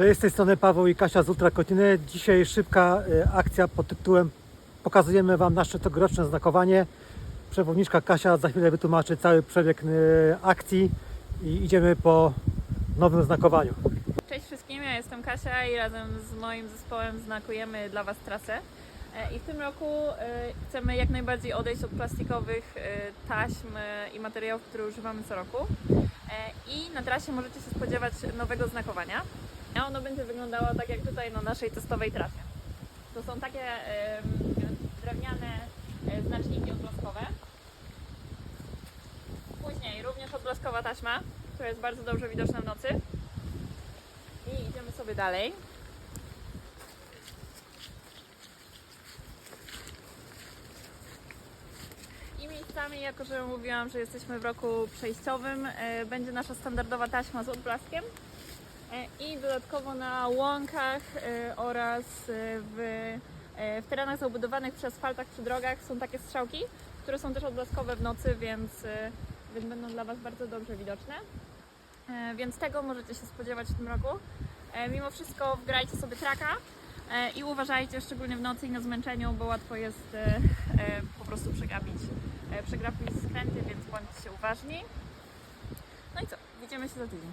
Cześć, z tej strony Paweł i Kasia z Ultrakotiny. Dzisiaj szybka e, akcja pod tytułem Pokazujemy Wam nasze tegoroczne znakowanie. Przewodniczka Kasia za chwilę wytłumaczy cały przebieg e, akcji i idziemy po nowym znakowaniu. Cześć wszystkim, ja jestem Kasia i razem z moim zespołem znakujemy dla Was trasę. E, I w tym roku chcemy jak najbardziej odejść od plastikowych taśm i materiałów, które używamy co roku. I na trasie możecie się spodziewać nowego znakowania. A ono będzie wyglądało tak jak tutaj na naszej testowej trasie. To są takie em, drewniane e, znaczniki odblaskowe. Później również odblaskowa taśma, która jest bardzo dobrze widoczna w nocy. I idziemy sobie dalej. I miejscami, jako że mówiłam, że jesteśmy w roku przejściowym, e, będzie nasza standardowa taśma z odblaskiem. E, I dodatkowo na łąkach e, oraz e, w, w terenach zabudowanych przy asfaltach, przy drogach są takie strzałki, które są też odblaskowe w nocy, więc, więc będą dla Was bardzo dobrze widoczne. Więc tego możecie się spodziewać w tym roku. Mimo wszystko wgrajcie sobie traka i uważajcie szczególnie w nocy i na zmęczeniu, bo łatwo jest po prostu przegapić, przegapić skręty, więc bądźcie uważni. No i co? Widzimy się za tydzień.